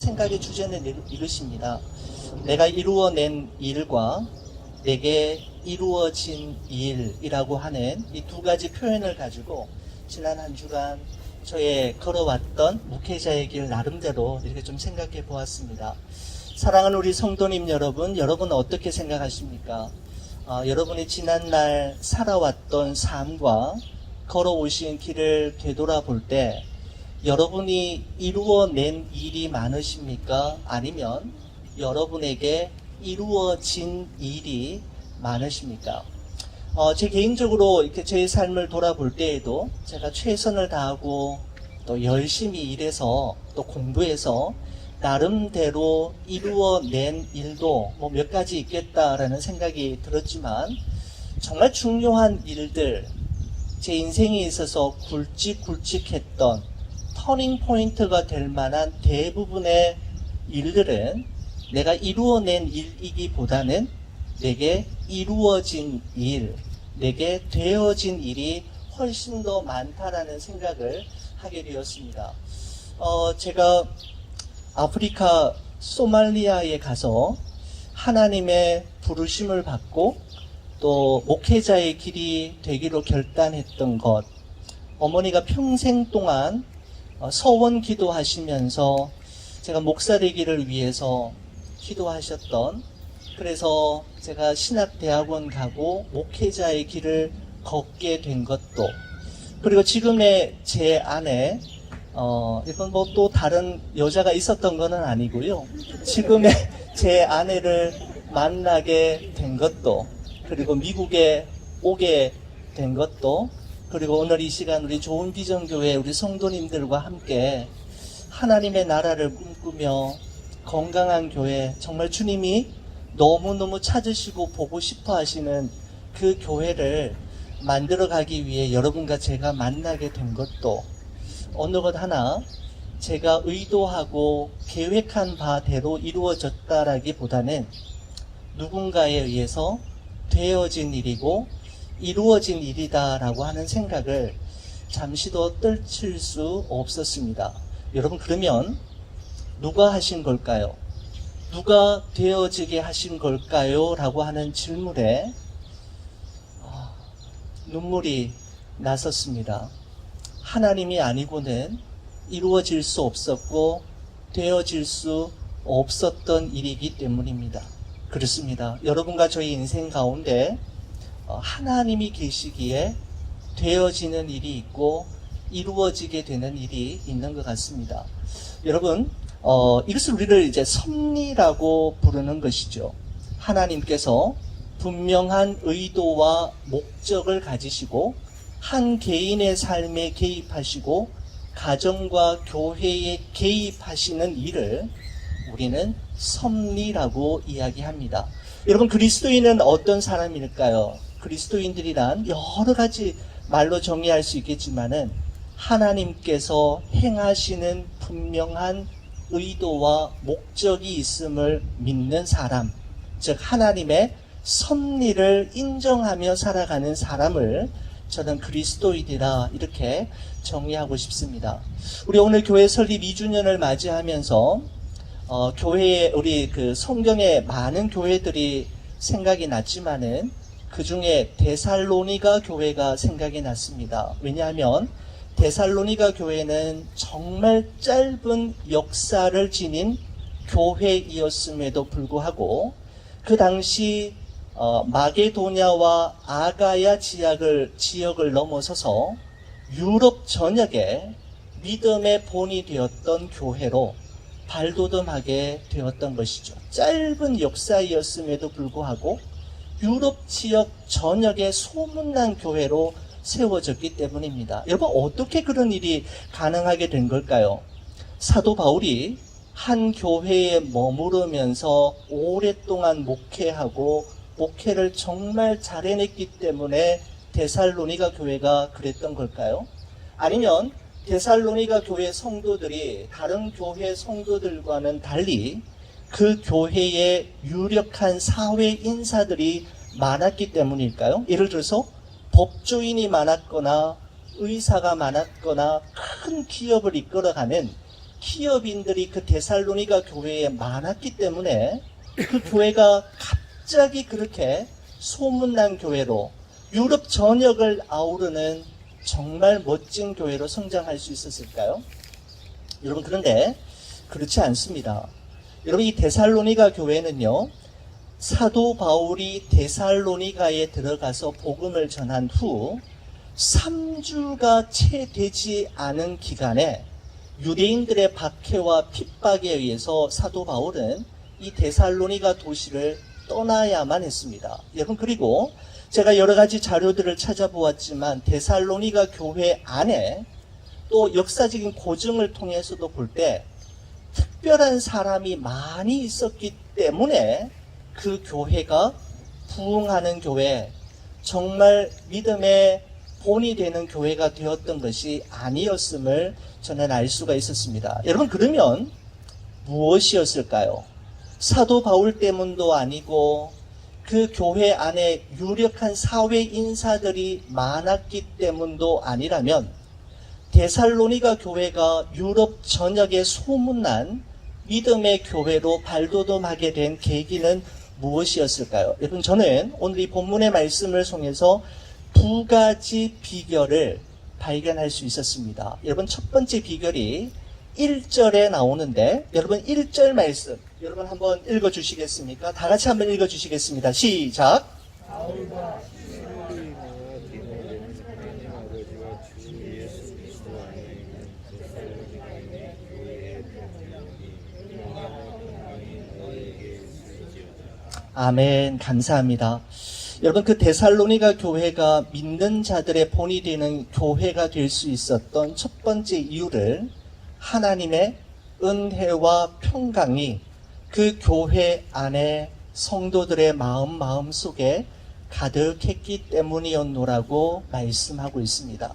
생각의 주제는 이- 이것입니다. 내가 이루어낸 일과 내게 이루어진 일이라고 하는 이 두 가지 표현을 가지고 지난 한 주간 저의 걸어왔던 목회자의 길 나름대로 이렇게 좀 생각해 보았습니다. 사랑하는 우리 성도님 여러분, 여러분 어떻게 생각하십니까? 아, 여러분이 지난날 살아왔던 삶과 걸어오신 길을 되돌아볼 때 여러분이 이루어낸 일이 많으십니까? 아니면 여러분에게 이루어진 일이 많으십니까? 어, 제 개인적으로 이렇게 제 삶을 돌아볼 때에도 제가 최선을 다하고 또 열심히 일해서 또 공부해서 나름대로 이루어낸 일도 뭐 몇 가지 있겠다라는 생각이 들었지만 정말 중요한 일들, 제 인생에 있어서 굵직굵직했던 터닝 포인트가 될 만한 대부분의 일들은 내가 이루어낸 일이기보다는 내게 이루어진 일, 내게 되어진 일이 훨씬 더 많다라는 생각을 하게 되었습니다. 어, 제가 아프리카 소말리아에 가서 하나님의 부르심을 받고 또 목회자의 길이 되기로 결단했던 것, 어머니가 평생 동안 어, 서원 기도하시면서 제가 목사 되기를 위해서 기도하셨던 그래서 제가 신학대학원 가고 목회자의 길을 걷게 된 것도 그리고 지금의 제 아내 어 이건 뭐 또 다른 여자가 있었던 거는 아니고요. 지금의 제 아내를 만나게 된 것도 그리고 미국에 오게 된 것도 그리고 오늘 이 시간 우리 좋은 비전 교회 우리 성도님들과 함께 하나님의 나라를 꿈꾸며 건강한 교회 정말 주님이 너무너무 찾으시고 보고 싶어 하시는 그 교회를 만들어 가기 위해 여러분과 제가 만나게 된 것도 어느 것 하나 제가 의도하고 계획한 바대로 이루어졌다라기보다는 누군가에 의해서 되어진 일이고 이루어진 일이다라고 하는 생각을 잠시도 떨칠 수 없었습니다. 여러분 그러면 누가 하신 걸까요? 누가 되어지게 하신 걸까요? 라고 하는 질문에 아, 눈물이 났었습니다. 하나님이 아니고는 이루어질 수 없었고 되어질 수 없었던 일이기 때문입니다. 그렇습니다. 여러분과 저희 인생 가운데 어, 하나님이 계시기에 되어지는 일이 있고 이루어지게 되는 일이 있는 것 같습니다. 여러분, 어, 이것을 우리를 이제 섭리라고 부르는 것이죠. 하나님께서 분명한 의도와 목적을 가지시고 한 개인의 삶에 개입하시고 가정과 교회에 개입하시는 일을 우리는 섭리라고 이야기합니다. 여러분 그리스도인은 어떤 사람일까요? 그리스도인들이란 여러 가지 말로 정의할 수 있겠지만은 하나님께서 행하시는 분명한 의도와 목적이 있음을 믿는 사람, 즉 하나님의 섭리를 인정하며 살아가는 사람을 저는 그리스도인이라 이렇게 정의하고 싶습니다. 우리 오늘 교회 설립 2주년을 맞이하면서 어, 교회에 우리 그 성경에 많은 교회들이 생각이 났지만은 그 중에 데살로니가 교회가 생각이 났습니다. 왜냐하면 데살로니가 교회는 정말 짧은 역사를 지닌 교회이었음에도 불구하고 그 당시 어, 마게도냐와 아가야 지역을, 지역을 넘어서서 유럽 전역에 믿음의 본이 되었던 교회로 발돋움하게 되었던 것이죠. 짧은 역사이었음에도 불구하고 유럽 지역 전역에 소문난 교회로 세워졌기 때문입니다. 여러분, 어떻게 그런 일이 가능하게 된 걸까요? 사도 바울이 한 교회에 머무르면서 오랫동안 목회하고 목회를 정말 잘해냈기 때문에 데살로니가 교회가 그랬던 걸까요? 아니면 데살로니가 교회 성도들이 다른 교회 성도들과는 달리 그 교회에 유력한 사회 인사들이 많았기 때문일까요? 예를 들어서 법조인이 많았거나 의사가 많았거나 큰 기업을 이끌어가는 기업인들이 그 데살로니가 교회에 많았기 때문에 그 교회가 갑자기 그렇게 소문난 교회로 유럽 전역을 아우르는 정말 멋진 교회로 성장할 수 있었을까요? 여러분 그런데 그렇지 않습니다. 여러분 이 데살로니가 교회는요. 사도 바울이 데살로니가에 들어가서 복음을 전한 후 3주가 채 되지 않은 기간에 유대인들의 박해와 핍박에 의해서 사도 바울은 이 데살로니가 도시를 떠나야만 했습니다. 여러분 그리고 제가 여러 가지 자료들을 찾아보았지만 데살로니가 교회 안에 또 역사적인 고증을 통해서도 볼때 특별한 사람이 많이 있었기 때문에 그 교회가 부흥하는 교회, 정말 믿음의 본이 되는 교회가 되었던 것이 아니었음을 저는 알 수가 있었습니다. 여러분, 그러면 무엇이었을까요? 사도 바울 때문도 아니고 그 교회 안에 유력한 사회 인사들이 많았기 때문도 아니라면 데살로니가 교회가 유럽 전역에 소문난 믿음의 교회로 발돋움하게 된 계기는 무엇이었을까요? 여러분 저는 오늘 이 본문의 말씀을 통해서 두 가지 비결을 발견할 수 있었습니다. 여러분 첫 번째 비결이 1절에 나오는데 여러분 1절 말씀 여러분 한번 읽어 주시겠습니까? 다 같이 한번 읽어 주시겠습니다. 시작. 아버지와 주 예수 그리스도 안에 있는 데살로니가인의 교회의 평안이 영원한 평안이 너에게 있을지어다. 아멘. 감사합니다. 여러분 그 데살로니가 교회가 믿는 자들의 본이 되는 교회가 될 수 있었던 첫 번째 이유를 하나님의 은혜와 평강이 그 교회 안에 성도들의 마음 마음 속에 가득했기 때문이었노라고 말씀하고 있습니다.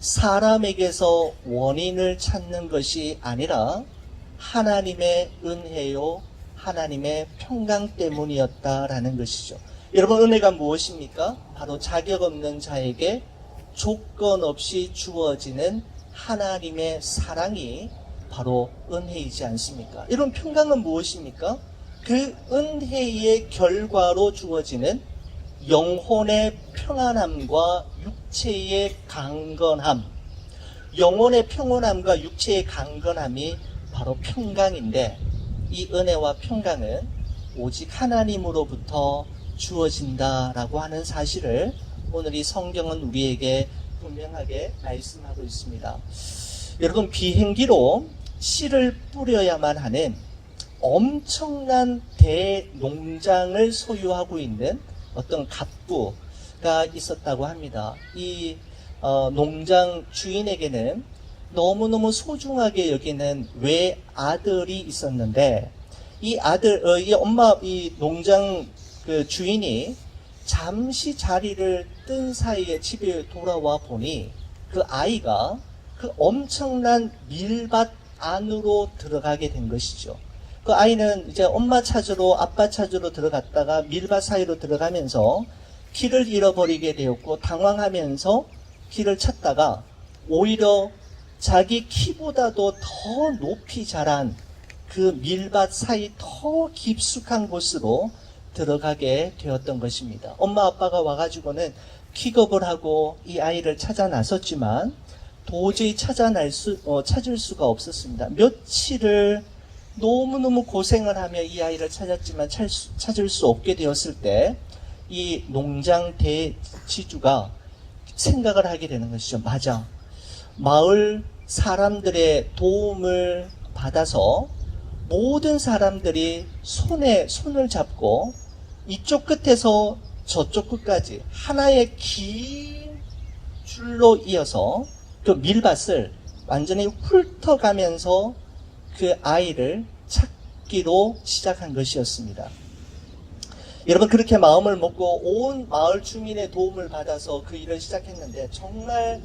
사람에게서 원인을 찾는 것이 아니라 하나님의 은혜요, 하나님의 평강 때문이었다라는 것이죠. 여러분, 은혜가 무엇입니까? 바로 자격 없는 자에게 조건 없이 주어지는 하나님의 사랑이 바로 은혜이지 않습니까? 이런 평강은 무엇입니까? 그 은혜의 결과로 주어지는 영혼의 평안함과 육체의 강건함, 영혼의 평온함과 육체의 강건함이 바로 평강인데 이 은혜와 평강은 오직 하나님으로부터 주어진다라고 하는 사실을 오늘 이 성경은 우리에게 분명하게 말씀하고 있습니다. 여러분 비행기로 씨를 뿌려야만 하는 엄청난 대농장을 소유하고 있는 어떤 갑부가 있었다고 합니다. 이 어, 농장 주인에게는 너무너무 소중하게 여기는 외아들이 있었는데 이 아들, 어, 이 엄마, 이 농장 그 주인이 잠시 자리를 뜬 사이에 집에 돌아와 보니 그 아이가 그 엄청난 밀밭 안으로 들어가게 된 것이죠. 그 아이는 이제 엄마 찾으러 아빠 찾으러 들어갔다가 밀밭 사이로 들어가면서 길을 잃어버리게 되었고 당황하면서 길을 찾다가 오히려 자기 키보다도 더 높이 자란 그 밀밭 사이 더 깊숙한 곳으로 들어가게 되었던 것입니다. 엄마 아빠가 와가지고는 킥업을 하고 이 아이를 찾아 나섰지만 도저히 찾아 날 수, 어, 찾을 수가 없었습니다. 며칠을 너무너무 고생을 하며 이 아이를 찾았지만 수, 찾을 수 없게 되었을 때 이 농장 대지주가 생각을 하게 되는 것이죠. 맞아. 마을 사람들의 도움을 받아서 모든 사람들이 손에 손을 잡고 이쪽 끝에서 저쪽 끝까지 하나의 긴 줄로 이어서 그 밀밭을 완전히 훑어가면서 그 아이를 찾기로 시작한 것이었습니다. 여러분 그렇게 마음을 먹고 온 마을 주민의 도움을 받아서 그 일을 시작했는데 정말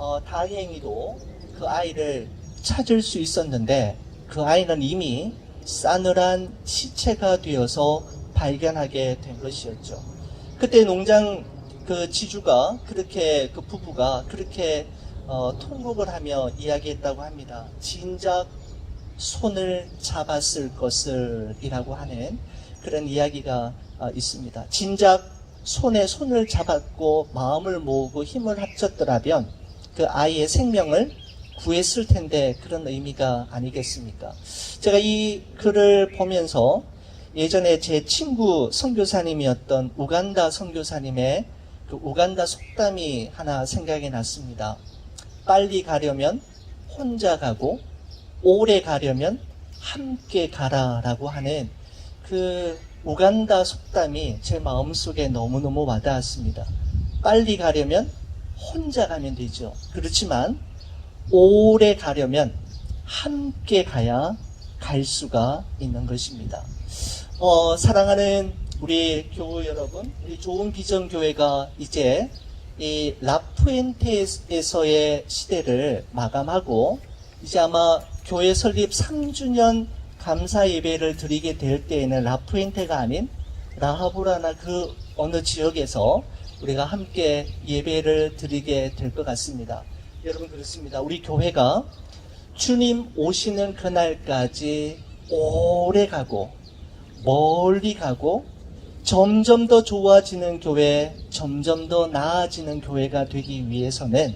어, 다행히도 그 아이를 찾을 수 있었는데 그 아이는 이미 싸늘한 시체가 되어서 발견하게 된 것이었죠. 그때 농장 그 지주가 그렇게 그 부부가 그렇게 어, 통곡을 하며 이야기했다고 합니다. 진작 손을 잡았을 것을이라고 하는 그런 이야기가 어, 있습니다. 진작 손에 손을 잡았고 마음을 모으고 힘을 합쳤더라면 그 아이의 생명을 구했을 텐데 그런 의미가 아니겠습니까? 제가 이 글을 보면서 예전에 제 친구 선교사님이었던 우간다 선교사님의 그 우간다 속담이 하나 생각이 났습니다. 빨리 가려면 혼자 가고 오래 가려면 함께 가라라고 하는 그 우간다 속담이 제 마음속에 너무너무 와닿았습니다. 빨리 가려면 혼자 가면 되죠. 그렇지만 오래 가려면 함께 가야 갈 수가 있는 것입니다. 어, 사랑하는 우리 교우 여러분, 우리 좋은 비전 교회가 이제 이 라푸엔테에서의 시대를 마감하고 이제 아마 교회 설립 3주년 감사 예배를 드리게 될 때에는 라푸엔테가 아닌 라하브라나 그 어느 지역에서 우리가 함께 예배를 드리게 될 것 같습니다. 여러분 그렇습니다. 우리 교회가 주님 오시는 그날까지 오래 가고 멀리 가고 점점 더 좋아지는 교회, 점점 더 나아지는 교회가 되기 위해서는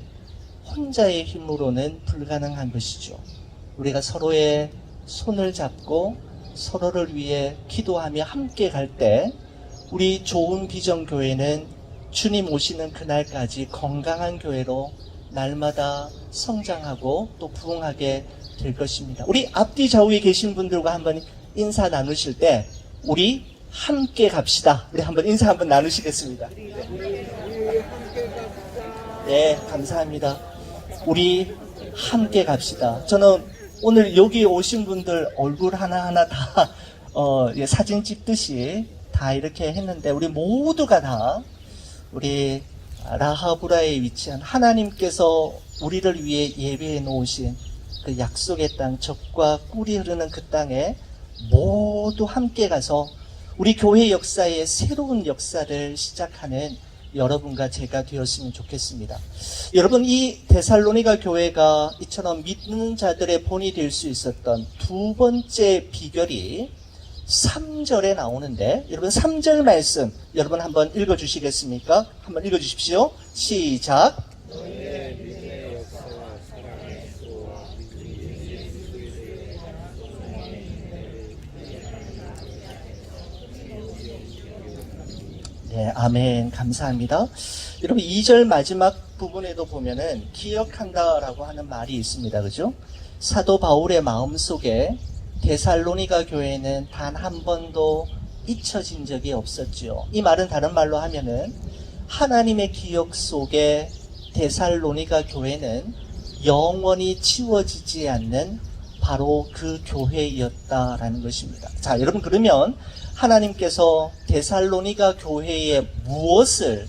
혼자의 힘으로는 불가능한 것이죠. 우리가 서로의 손을 잡고 서로를 위해 기도하며 함께 갈 때 우리 좋은 비전 교회는 주님 오시는 그날까지 건강한 교회로 날마다 성장하고 또 부흥하게 될 것입니다. 우리 앞뒤 좌우에 계신 분들과 한번 인사 나누실 때 우리 함께 갑시다. 우리 한번 인사 한번 나누시겠습니다. 네, 감사합니다. 우리 함께 갑시다. 저는 오늘 여기 오신 분들 얼굴 하나하나 다 어, 예, 사진 찍듯이 다 이렇게 했는데 우리 모두가 다 우리 라하브라에 위치한 하나님께서 우리를 위해 예배해 놓으신 그 약속의 땅, 적과 꿀이 흐르는 그 땅에 모두 함께 가서 우리 교회 역사의 새로운 역사를 시작하는 여러분과 제가 되었으면 좋겠습니다. 여러분 이 데살로니가 교회가 이처럼 믿는 자들의 본이 될 수 있었던 두 번째 비결이 3절에 나오는데 여러분 3절 말씀 여러분 한번 읽어 주시겠습니까? 한번 읽어 주십시오. 시작. 네, 아멘. 감사합니다. 여러분, 2절 마지막 부분에도 보면은 기억한다라고 하는 말이 있습니다. 그죠? 사도 바울의 마음 속에 데살로니가 교회는 단 한 번도 잊혀진 적이 없었지요. 이 말은 다른 말로 하면은 하나님의 기억 속에 데살로니가 교회는 영원히 지워지지 않는 바로 그 교회였다라는 것입니다. 자, 여러분 그러면 하나님께서 데살로니가 교회에 무엇을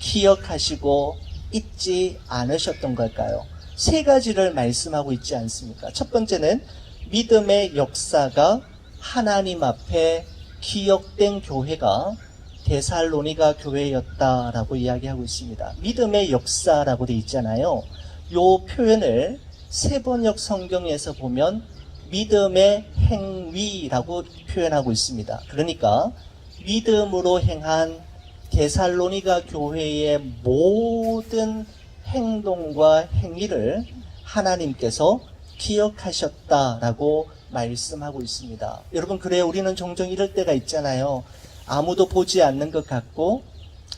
기억하시고 잊지 않으셨던 걸까요? 세 가지를 말씀하고 있지 않습니까? 첫 번째는 믿음의 역사가 하나님 앞에 기억된 교회가 데살로니가 교회였다라고 이야기하고 있습니다. 믿음의 역사라고 되어 있잖아요. 요 표현을 세번역 성경에서 보면 믿음의 행위라고 표현하고 있습니다. 그러니까 믿음으로 행한 데살로니가 교회의 모든 행동과 행위를 하나님께서 기억하셨다라고 말씀하고 있습니다. 여러분, 그래요. 우리는 종종 이럴 때가 있잖아요. 아무도 보지 않는 것 같고,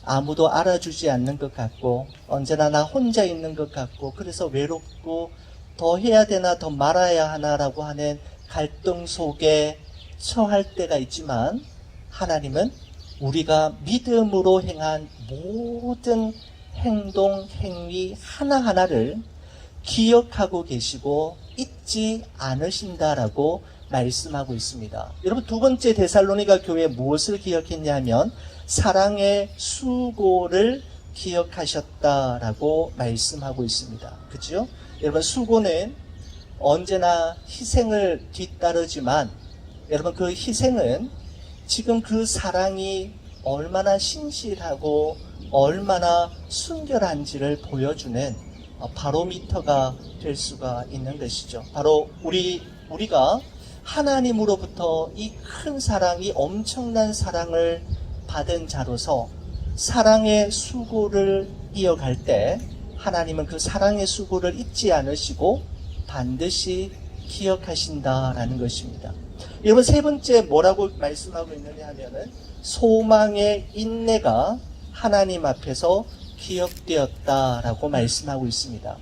아무도 알아주지 않는 것 같고, 언제나 나 혼자 있는 것 같고, 그래서 외롭고, 더 해야 되나, 더 말아야 하나라고 하는 갈등 속에 처할 때가 있지만, 하나님은 우리가 믿음으로 행한 모든 행동, 행위 하나하나를 기억하고 계시고 잊지 않으신다라고 말씀하고 있습니다. 여러분 두 번째 데살로니가 교회 무엇을 기억했냐면 사랑의 수고를 기억하셨다라고 말씀하고 있습니다. 그죠? 여러분 수고는 언제나 희생을 뒤따르지만 여러분 그 희생은 지금 그 사랑이 얼마나 신실하고 얼마나 순결한지를 보여주는 어, 바로미터가 될 수가 있는 것이죠. 바로 우리 우리가 하나님으로부터 이 큰 사랑, 이 엄청난 사랑을 받은 자로서 사랑의 수고를 이어갈 때 하나님은 그 사랑의 수고를 잊지 않으시고 반드시 기억하신다라는 것입니다. 여러분 세 번째 뭐라고 말씀하고 있느냐 하면은 소망의 인내가 하나님 앞에서 기억되었다라고 말씀하고 있습니다.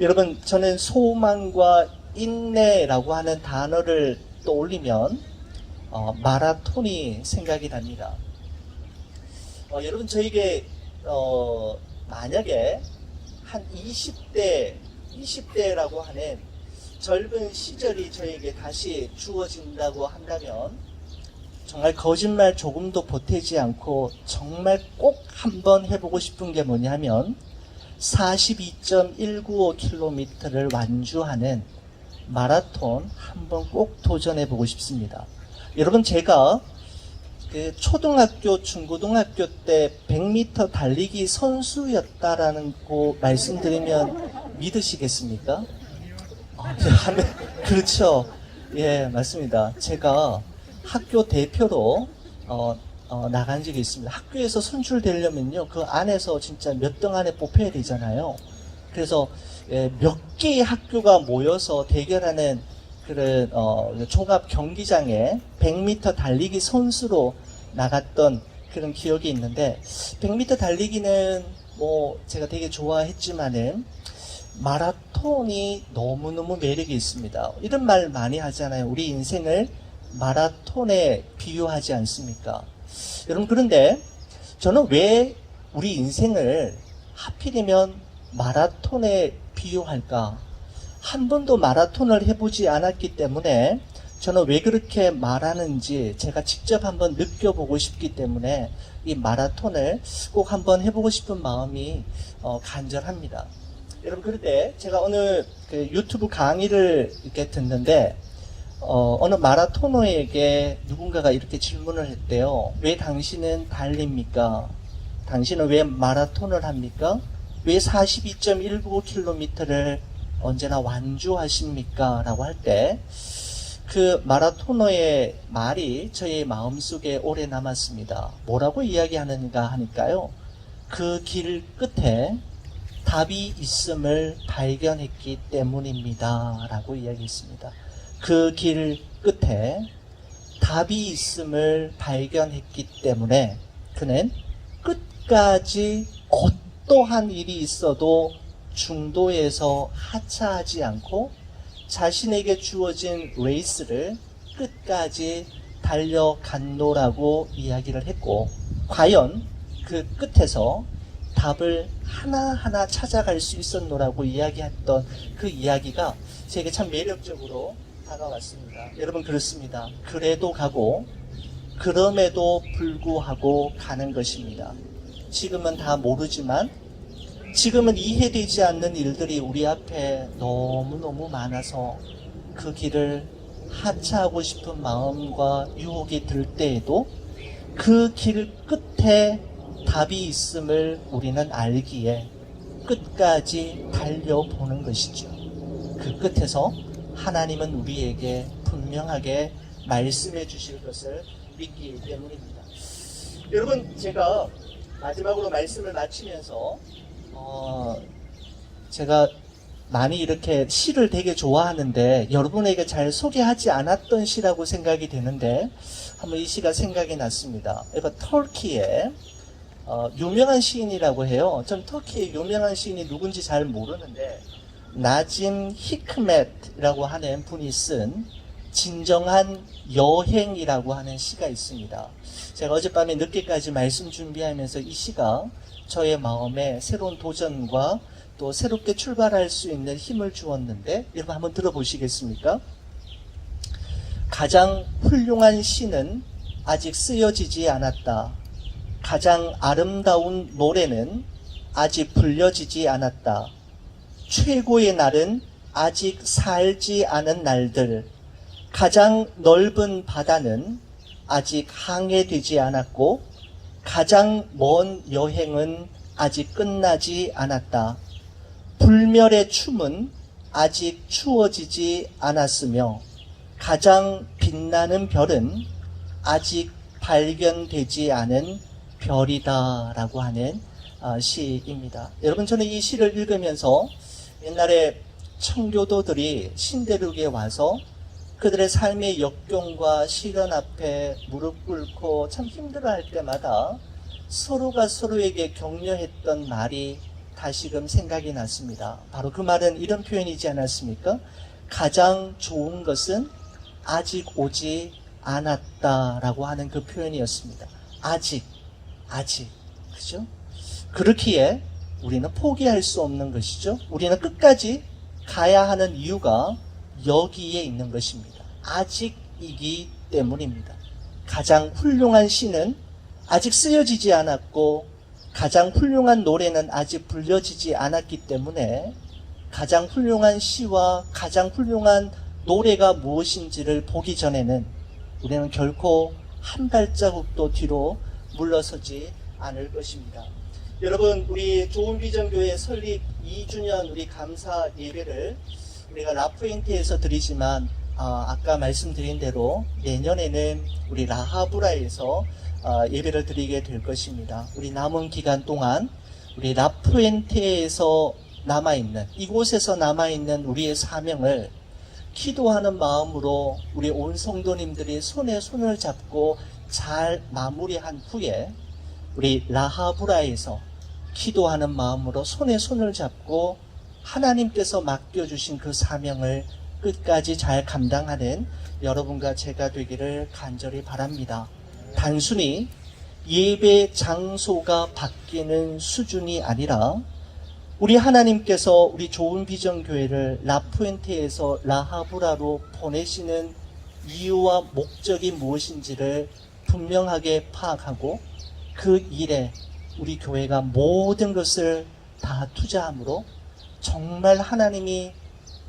여러분 저는 소망과 인내라고 하는 단어를 떠올리면 어, 마라톤이 생각이 납니다. 어, 여러분 저에게 어, 만약에 한 20대 20대라고 하는 젊은 시절이 저에게 다시 주어진다고 한다면 정말 거짓말 조금도 보태지 않고 정말 꼭 한번 해보고 싶은 게 뭐냐면 42.195km를 완주하는 마라톤 한번 꼭 도전해 보고 싶습니다. 여러분 제가 그 초등학교, 중고등학교 때 100m 달리기 선수였다라는 거 말씀드리면 믿으시겠습니까? 아, 네, 그렇죠. 예, 맞습니다. 제가 학교 대표로 어, 어, 나간 적이 있습니다. 학교에서 선출되려면요, 그 안에서 진짜 몇 등 안에 뽑혀야 되잖아요. 그래서 예, 몇 개의 학교가 모여서 대결하는 그런 어, 종합 경기장에 100m 달리기 선수로 나갔던 그런 기억이 있는데 100m 달리기는 뭐 제가 되게 좋아했지만은 마라톤이 너무너무 매력이 있습니다. 이런 말 많이 하잖아요. 우리 인생을 마라톤에 비유하지 않습니까? 여러분 그런데 저는 왜 우리 인생을 하필이면 마라톤에 비유할까? 한 번도 마라톤을 해보지 않았기 때문에 저는 왜 그렇게 말하는지 제가 직접 한번 느껴보고 싶기 때문에 이 마라톤을 꼭 한번 해보고 싶은 마음이 어, 간절합니다. 여러분 그런데 제가 오늘 그 유튜브 강의를 이렇게 듣는데 어, 어느 마라토너에게 누군가가 이렇게 질문을 했대요. 왜 당신은 달립니까? 당신은 왜 마라톤을 합니까? 왜 42.195km를 언제나 완주하십니까? 라고 할 때, 그 마라토너의 말이 저의 마음속에 오래 남았습니다. 뭐라고 이야기하는가 하니까요. 그 길 끝에 답이 있음을 발견했기 때문입니다. 라고 이야기했습니다. 그 길 끝에 답이 있음을 발견했기 때문에 그는 끝까지 어떠한 일이 있어도 중도에서 하차하지 않고 자신에게 주어진 레이스를 끝까지 달려간노라고 이야기를 했고 과연 그 끝에서 답을 하나하나 찾아갈 수 있었노라고 이야기했던 그 이야기가 제게 참 매력적으로 다가왔습니다. 여러분 그렇습니다. 그래도 가고 그럼에도 불구하고 가는 것입니다. 지금은 다 모르지만 지금은 이해되지 않는 일들이 우리 앞에 너무너무 많아서 그 길을 하차하고 싶은 마음과 유혹이 들 때에도 그 길 끝에 답이 있음을 우리는 알기에 끝까지 달려보는 것이죠. 그 끝에서 하나님은 우리에게 분명하게 말씀해 주실 것을 믿기 때문입니다. 여러분, 제가 마지막으로 말씀을 마치면서, 어, 제가 많이 이렇게 시를 되게 좋아하는데, 여러분에게 잘 소개하지 않았던 시라고 생각이 되는데, 한번 이 시가 생각이 났습니다. 이거 터키의 어, 유명한 시인이라고 해요. 전 터키의 유명한 시인이 누군지 잘 모르는데, 나짐 히크멧이라고 하는 분이 쓴 진정한 여행이라고 하는 시가 있습니다. 제가 어젯밤에 늦게까지 말씀 준비하면서 이 시가 저의 마음에 새로운 도전과 또 새롭게 출발할 수 있는 힘을 주었는데 여러분 한번 들어보시겠습니까? 가장 훌륭한 시는 아직 쓰여지지 않았다. 가장 아름다운 노래는 아직 불려지지 않았다. 최고의 날은 아직 살지 않은 날들. 가장 넓은 바다는 아직 항해되지 않았고, 가장 먼 여행은 아직 끝나지 않았다. 불멸의 춤은 아직 추워지지 않았으며 가장 빛나는 별은 아직 발견되지 않은 별이다라고 하는 아, 시입니다. 여러분 저는 이 시를 읽으면서 옛날에 청교도들이 신대륙에 와서 그들의 삶의 역경과 시련 앞에 무릎 꿇고 참 힘들어할 때마다 서로가 서로에게 격려했던 말이 다시금 생각이 났습니다. 바로 그 말은 이런 표현이지 않았습니까? 가장 좋은 것은 아직 오지 않았다라고 하는 그 표현이었습니다. 아직, 아직. 그죠? 그렇기에 우리는 포기할 수 없는 것이죠. 우리는 끝까지 가야 하는 이유가 여기에 있는 것입니다. 아직이기 때문입니다. 가장 훌륭한 시는 아직 쓰여지지 않았고 가장 훌륭한 노래는 아직 불려지지 않았기 때문에 가장 훌륭한 시와 가장 훌륭한 노래가 무엇인지를 보기 전에는 우리는 결코 한 발자국도 뒤로 물러서지 않을 것입니다. 여러분, 우리 좋은 비전 교회 설립 2주년 우리 감사 예배를 우리가 라프인트에서 드리지만 아, 까 말씀드린 대로 내년에는 우리 라하브라에서 아, 예배를 드리게 될 것입니다. 우리 남은 기간 동안 우리 라프엔테에서 남아있는 이곳에서 남아있는 우리의 사명을 기도하는 마음으로 우리 온 성도님들이 손에 손을 잡고 잘 마무리한 후에 우리 라하브라에서 기도하는 마음으로 손에 손을 잡고 하나님께서 맡겨주신 그 사명을 끝까지 잘 감당하는 여러분과 제가 되기를 간절히 바랍니다. 단순히 예배 장소가 바뀌는 수준이 아니라 우리 하나님께서 우리 좋은 비전 교회를 라푸엔테에서 라하브라로 보내시는 이유와 목적이 무엇인지를 분명하게 파악하고 그 일에 우리 교회가 모든 것을 다 투자함으로 정말 하나님이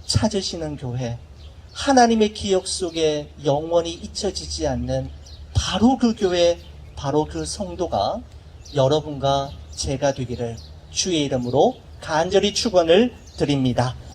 찾으시는 교회, 하나님의 기억 속에 영원히 잊혀지지 않는 바로 그 교회, 바로 그 성도가 여러분과 제가 되기를 주의 이름으로 간절히 축원을 드립니다.